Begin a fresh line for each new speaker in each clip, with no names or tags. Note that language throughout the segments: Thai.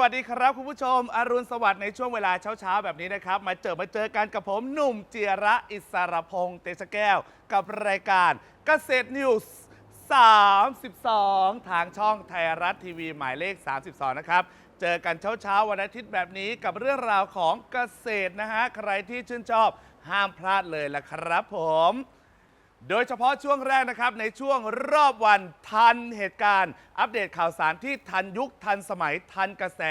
วัสดีครับคุณผู้ชม อรุณสวัสดิ์ในช่วงเวลาเช้าๆ แบบนี้นะครับ มาเจอมาเจอกันกับผมหนุ่มเจียระอิสรพงษ์เตชะแก้ว กับรายการเกษตรนิวส์32 ทางช่องไทยรัฐทีวีหมายเลข 32 นะครับ เจอกันเช้าๆ วันอาทิตย์แบบนี้กับเรื่องราวของเกษตรนะฮะ ใครที่ชื่นชอบห้ามพลาดเลยละครับผม โดยเฉพาะช่วงแรกนะครับ ในช่วงรอบวันทันเหตุการณ์ อัปเดตข่าวสารที่ทันยุคทันสมัยทันกระแส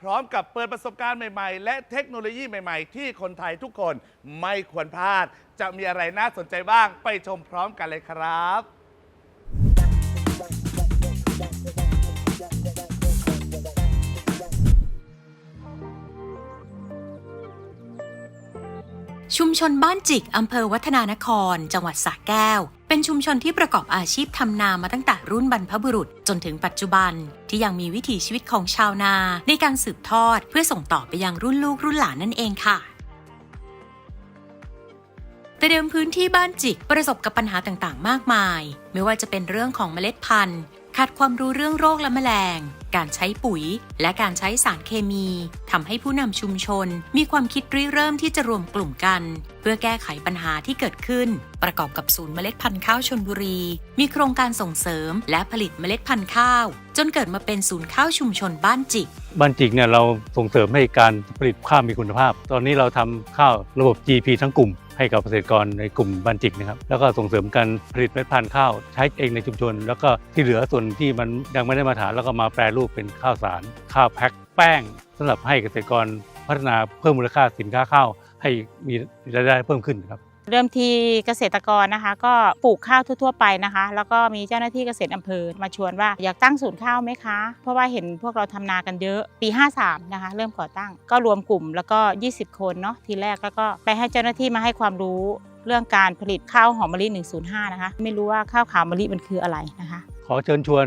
พร้อมกับเปิดประสบการณ์ใหม่ ๆ และเทคโนโลยีใหม่ ๆ ที่คนไทยทุกคนไม่ควรพลาด จะมีอะไรน่าสนใจบ้างไปชมพร้อมกันเลยครับ
ชุมชนบ้านจิกอำเภอวัฒนานคร จังหวัดสระแก้ว เป็นชุมชนที่ประกอบอาชีพทำนามาตั้งแต่รุ่นบรรพบุรุษจนถึงปัจจุบัน ที่ยังมีวิถีชีวิตของชาวนา ในการสืบทอดเพื่อส่งต่อไปยังรุ่นลูกรุ่นหลานนั่นเองค่ะแต่เดิมพื้นที่บ้านจิกประสบกับปัญหาต่างๆ มากมาย ไม่ว่าจะเป็นเรื่องของเมล็ดพันธุ์ ขาดความรู้เรื่องโรคและแมลง การใช้ปุ๋ย และการใช้สารเคมีทำให้ผู้นำชุมชน มีความคิดริเริ่มที่จะรวมกลุ่มกัน เพื่อแก้ไขปัญหาที่เกิดขึ้น ประกอบกับศูนย์เมล็ดพันธุ์ข้าวชนบุรี มีโครงการส่งเสริม และผลิตเมล็ดพันธุ์ข้าว จนเกิดมาเป็นศูนย์ข้าวชุมชนบ้านจิก
บ้านจิกเนี่ยเราส่งเสริมให้การผลิตข้าวมีคุณภาพ ตอนนี้เราทำข้าวระบบ GP ทั้งกลุ่ม ให้กับเกษตรกรในกลุ่มบันจิกนะครับ แล้วก็ส่งเสริมการผลิตเมล็ดพันธุ์ข้าวใช้เองในชุมชน แล้วก็ที่เหลือส่วนที่มันยังไม่ได้มาตรฐานแล้วก็มาแปรรูปเป็นข้าวสาร ข้าวแพ็คแป้งสำหรับให้เกษตรกรพัฒนาเพิ่มมูลค่าสินค้าข้าวให้มีรายได้เพิ่มขึ้นครับ
เริ่มทีเกษตรกรนะคะ ก็ปลูกข้าวทั่วๆไปนะคะ แล้วก็มีเจ้าหน้าที่เกษตรอำเภอมาชวนว่าอยากตั้งศูนย์ข้าวไหมคะ เพราะว่าเห็นพวกเราทำนากันเยอะปี 53 นะคะ เริ่มก่อตั้งก็รวมกลุ่มแล้วก็ 20 คนเนาะทีแรกแล้วก็ไปให้เจ้าหน้าที่มาให้ความรู้เรื่องการผลิตข้าวหอมมะลิ 105 นะคะ ไม่รู้ว่าข้าวขาวมะลิมันคืออะไรนะคะ
ขอเชิญชวน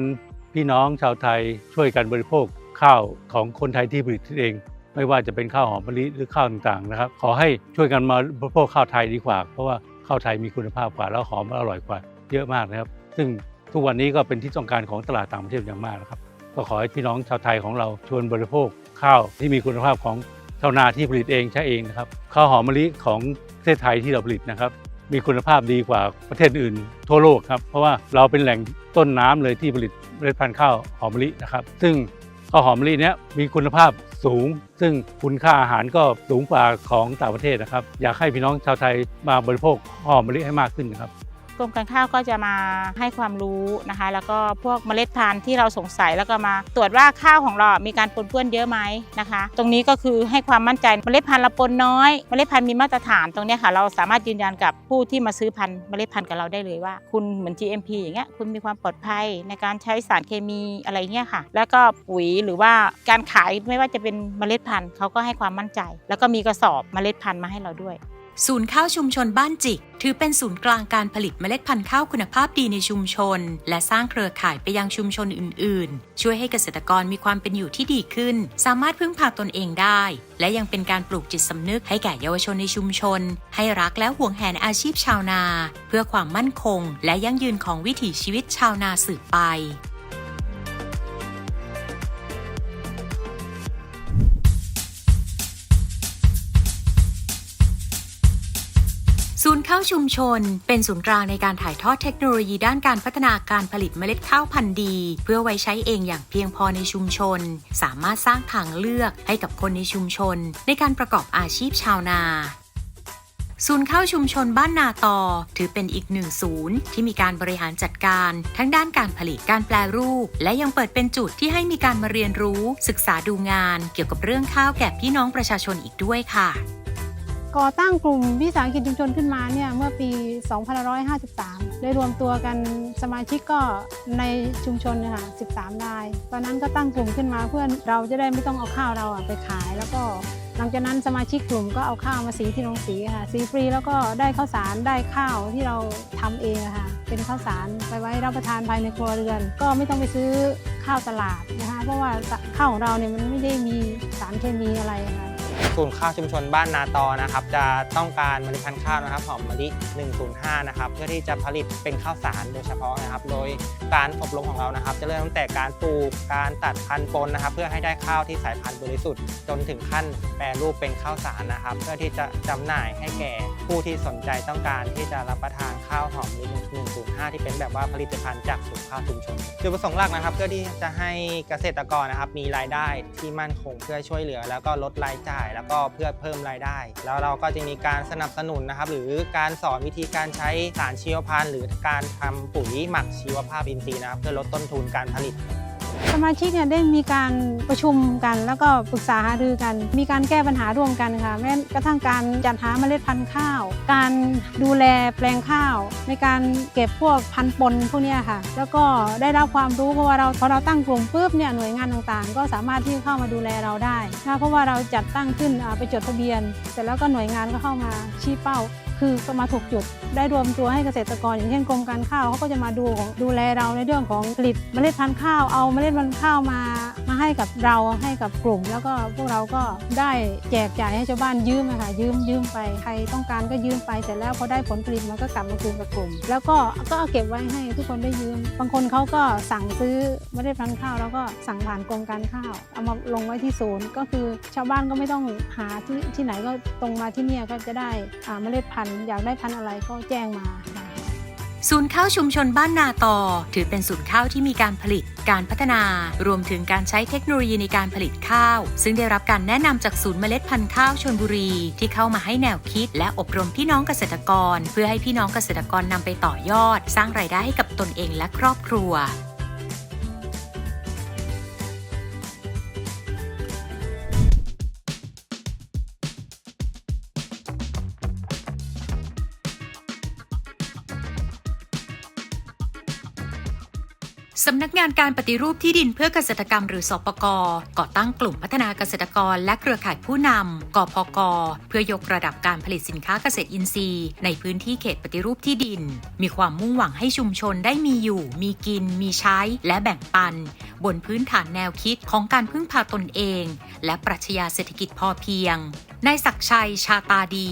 พี่น้องชาวไทยช่วยกันบริโภคข้าวของคนไทยที่ผลิตเอง ไม่ว่าจะเป็นข้าวหอมมะลิหรือข้าวต่างๆนะครับ ขอให้ช่วยกันมาบริโภคข้าวไทยดีกว่า เพราะว่าข้าวไทยมีคุณภาพกว่าแล้วหอมอร่อยกว่าเยอะมากนะครับ ซึ่งทุกวันนี้ก็เป็นที่ต้องการของตลาดต่างประเทศอย่างมากนะครับ ก็ขอให้พี่น้องชาวไทยของเราชวนบริโภคข้าวที่มีคุณภาพของชาวนาที่ผลิตเองใช้เองนะครับข้าวหอมมะลิของประเทศไทยที่เราผลิตนะครับ มีคุณภาพดีกว่าประเทศอื่นทั่วโลกครับเพราะว่าเราเป็นแหล่งต้นน้ำเลยที่ผลิตเมล็ดพันธุ์ข้าวหอมมะลินะครับ ซึ่ง ข้าวหอมมะลิเนี้ยมีคุณภาพสูง ซึ่งคุณค่าอาหารก็สูงกว่าของต่างประเทศนะครับ อยากให้พี่น้องชาวไทยมาบริโภคข้าวหอมมะลิให้มากขึ้นนะครับ
กรมการข้าวก็จะมาให้ความรู้นะคะ แล้วก็พวกเมล็ดพันธุ์ที่เราสงสัยแล้วก็มาตรวจว่าข้าวของเรา มีการปนเปื้อนเยอะไหมนะคะ ตรงนี้ก็คือให้ความมั่นใจเมล็ดพันธุ์เราปนน้อยเมล็ดพันธุ์มีมาตรฐานตรงนี้ค่ะ เราสามารถยืนยันกับผู้ที่มาซื้อพันธุ์เมล็ดพันธุ์กับเราได้เลยว่า คุณเหมือน GMP อย่างเงี้ยคุณมีความปลอดภัยในการใช้สารเคมีอะไรเงี้ยค่ะ แล้วก็ปุ๋ยหรือว่าการขายไม่ว่าจะเป็นเมล็ดพันธุ์เขาก็ให้ความมั่นใจ แล้วก็มีกระสอบเมล็ดพันธุ์มาให้เราด้วย
ศูนย์ข้าวชุมชนบ้านจิก ถือเป็นศูนย์กลางการผลิตเมล็ดพันธุ์ข้าวคุณภาพดีในชุมชน และสร้างเครือข่ายไปยังชุมชนอื่น ๆ ช่วยให้เกษตรกรมีความเป็นอยู่ที่ดีขึ้น สามารถพึ่งพาตนเองได้ และยังเป็นการปลูกจิตสำนึกให้แก่เยาวชนในชุมชน ให้รักและห่วงแหนอาชีพชาวนา เพื่อความมั่นคง และยั่งยืนของวิถีชีวิตชาวนาสืบไป ข้าวชุมชน เป็นศูนย์กลางในการถ่ายทอดเทคโนโลยีด้านการพัฒนาการผลิตเมล็ดข้าวพันธุ์ดี เพื่อไว้ใช้เองอย่างเพียงพอในชุมชน สามารถสร้างทางเลือกให้กับคนในชุมชน ในการประกอบอาชีพชาวนาศูนย์ข้าวชุมชนบ้านนาตอ ถือเป็นอีกหนึ่งศูนย์ที่มีการบริหารจัดการ ทั้งด้านการผลิตการแปลรูป และยังเปิดเป็นจุดที่ให้มีการมาเรียนรู้ ศึกษาดูงาน เกี่ยวกับเรื่องข้าวแก่พี่น้องประชาชนอีกด้วยค่ะ
ก่อตั้งกลุ่มวิสาหกิจชุมชนขึ้นมาเนี่ยเมื่อปี 2553 ได้รวมตัวกันสมาชิกก็ในชุมชนนี่ยค่ะ13 ราย ตอนนั้นก็ตั้งกลุ่มขึ้นมาเพื่อเราจะได้ไม่ต้องเอาข้าวเราอะไปขาย แล้วก็หลังจากนั้นสมาชิกกลุ่มก็เอาข้าวมาสีที่โรงสีค่ะสีฟรีแล้วก็ได้ข้าวสารได้ข้าวที่เราทำเองะค่ะเป็นข้าวสารไปไว้รับประทานภายในครัวเรือน ก็ไม่ต้องไปซื้อข้าวตลาดนะคะเพราะว่าข้าวของเราเนี่ยมันไม่ได้มีสารเคมีอะไรอะค่ะ
ศูนย์ข้าวชุมชนบ้านนาตอนะครับ จะต้องการเมล็ดพันธุ์ข้าวนะครับหอมมะลิ 105 นะครับ เพื่อที่จะผลิตเป็นข้าวสารโดยเฉพาะนะครับ โดยการอบรมของเรานะครับ จะเริ่มตั้งแต่การปลูก การตัดพันธุ์ปนนะครับ เพื่อให้ได้ข้าวที่สายพันธุ์บริสุทธิ์ จนถึงขั้นแปรรูปเป็นข้าวสารนะครับ เพื่อที่จะจำหน่ายให้แก่ผู้ที่สนใจต้องการที่จะรับประทานข้าวหอมมะลิ105 ที่เป็นแบบว่าผลิตภัณฑ์จากศูนย์ข้าวชุมชนจุดประสงค์หลักนะครับ เพื่อที่จะให้เกษตรกรนะครับมีรายได้ที่มั่นคงเพื่อช่วยเหลือ แล้วก็ลดรายจ่ายแล้วก็เพื่อเพิ่มรายได้ แล้วเราก็จะมีการสนับสนุนนะครับ หรือการสอนวิธีการใช้สารชีวพันธุ์หรือการทำปุ๋ยหมักชีวภาพอินทรีย์นะครับเพื่อลดต้นทุนการผลิต
สมาชิกเนี่ยได้มีการประชุมกัน แล้วก็ปรึกษาหารือกัน มีการแก้ปัญหาร่วมกันค่ะแม้กระทั่งการจัดหาเมล็ดพันธุ์ข้าว การดูแลแปลงข้าว ในการเก็บพวกพันธุ์ปนพวกนี้ค่ะ แล้วก็ได้รับความรู้เพราะว่าเราพอเราตั้งกลุ่มปุ๊บเนี่ยหน่วยงานต่างๆ ก็สามารถที่เข้ามาดูแลเราได้เพราะว่าเราจัดตั้งขึ้นไปจดทะเบียน เสร็จแล้วก็หน่วยงานก็เข้ามาชี้เป้า คือก็มาถูกจุดได้รวมตัวให้เกษตรกรอย่างเช่นกรมการข้าวเขาก็จะมาดูของดูแลเราในเรื่องของผลิตเมล็ดพันธุ์ข้าวเอาเมล็ดพันธุ์ข้าวมามาให้กับเราให้กับกลุ่ม แล้วก็พวกเราก็ได้แจกจ่ายให้ชาวบ้านยืมอะค่ะยืมยืมไปใครต้องการก็ยืมไปเสร็จแล้วพอได้ผลผลิตมันก็กลับมาคืนกับกลุ่ม แล้วก็ก็เอาเก็บไว้ให้ทุกคนได้ยืม บางคนเขาก็สั่งซื้อเมล็ดพันธุ์ข้าวแล้วก็สั่งผ่านกรมการข้าว เอามาลงไว้ที่ศูนย์ก็คือชาวบ้านก็ไม่ต้องหาที่ที่ไหนก็ตรงมาที่นี่ก็จะได้เมล็ดพันธุ์อยากได้พันธุ์อะไรก็แจ้งมาค่ะ
ศูนย์ข้าวชุมชนบ้านนาตอ ถือเป็นศูนย์ข้าวที่มีการผลิต การพัฒนา รวมถึงการใช้เทคโนโลยีในการผลิตข้าว ซึ่งได้รับการแนะนำจากศูนย์เมล็ดพันธุ์ข้าวชนบุรี ที่เข้ามาให้แนวคิด และอบรมพี่น้องเกษตรกร เพื่อให้พี่น้องเกษตรกรนำไปต่อยอด สร้างรายได้ให้กับตนเองและครอบครัว สำนักงานการปฏิรูปที่ดินเพื่อเกษตรกรรมหรือสปกก่อตั้งกลุ่มพัฒนาเกษตรกร และเครือข่ายผู้นำกพก เพื่อยกระดับการผลิตสินค้าเกษตรอินทรีย์ ในพื้นที่เขตปฏิรูปที่ดิน มีความมุ่งหวังให้ชุมชนได้มีอยู่ มีกิน มีใช้ และแบ่งปัน บนพื้นฐานแนวคิดของการพึ่งพาตนเอง และปรัชญาเศรษฐกิจพอเพียงนายศักชัยชาตาดี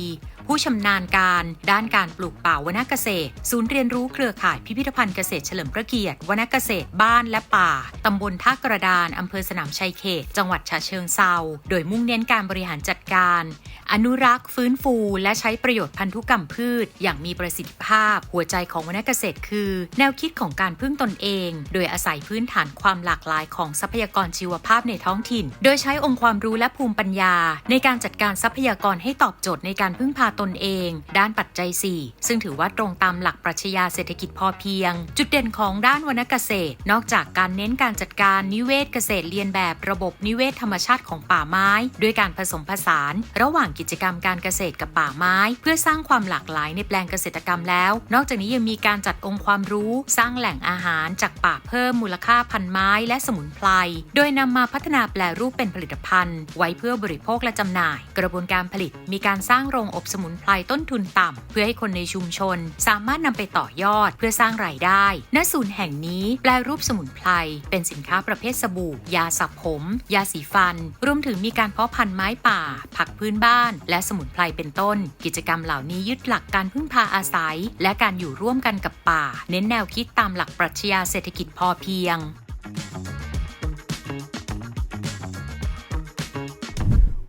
ผู้ชำนาญการ ด้านการปลูกป่าวนเกษตร ศูนย์เรียนรู้เครือข่ายพิพิธภัณฑ์เกษตรเฉลิมพระเกียรติวนเกษตรบ้านและป่า ตำบลท่ากระดานอำเภอสนามชัยเขต จังหวัดฉะเชิงเซาโดยมุ่งเน้นการบริหารจัดการ อนุรักษ์ ฟื้นฟู และใช้ประโยชน์พันธุกรรมพืช อย่างมีประสิทธิภาพ หัวใจของวนเกษตรคือ แนวคิดของการพึ่งตนเอง โดยอาศัยพื้นฐานความหลากหลายของทรัพยากรชีวภาพในท้องถิ่น โดยใช้องค์ความรู้และภูมิปัญญา ในการจัดการทรัพยากรให้ตอบโจทย์ในการพึ่งพาตนเอง ด้านปัจจัย 4 ซึ่งถือว่าตรงตามหลักปรัชญาเศรษฐกิจพอเพียง จุดเด่นของด้านวนเกษตร นอกจากการเน้นการจัดการนิเวศเกษตรเรียนแบบระบบนิเวศธรรมชาติของป่าไม้ ด้วยการผสมผสาน ระหว่างกิจกรรมการเกษตรกับป่าไม้ เพื่อสร้างความหลากหลายในแปลงเกษตรกรรมแล้ว นอกจากนี้ยังมีการจัดองค์ความรู้สร้างแหล่งอาหารจากป่าเพิ่มมูลค่าพันไม้และสมุนไพร โดยนำมาพัฒนาแปลรูปเป็นผลิตภัณฑ์ ไว้เพื่อบริโภคและจำหน่าย กระบวนการผลิตมีการสร้างโรงอบสมุนไพรต้นทุนต่ำ เพื่อให้คนในชุมชน สามารถนำไปต่อยอดเพื่อสร้างรายได้ ณ ศูนย์แห่งนี้แปลรูปสมุนไพรเป็นสินค้าประเภทสบู่ ยาสระผม ยาสีฟัน รวมถึงมีการเพาะพันธุ์ไม้ป่า ผักพื้นบ้าน และสมุนไพรเป็นต้น กิจกรรมเหล่านี้ยึดหลักการพึ่งพาอาศัย และการอยู่ร่วมกันกับป่า เน้นแนวคิดตามหลักปรัชญาเศรษฐกิจพอเพียง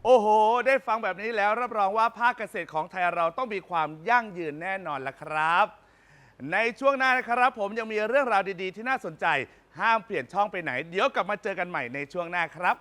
โอ้โห ได้ฟังแบบนี้แล้วรับรองว่าภาคเกษตรของไทยเราต้องมีความยั่งยืนแน่นอนละครับ ในช่วงหน้านะครับ ผมยังมีเรื่องราวดีๆ ที่น่าสนใจ ห้ามเปลี่ยนช่องไปไหน เดี๋ยวกลับมาเจอกันใหม่ในช่วงหน้าครับ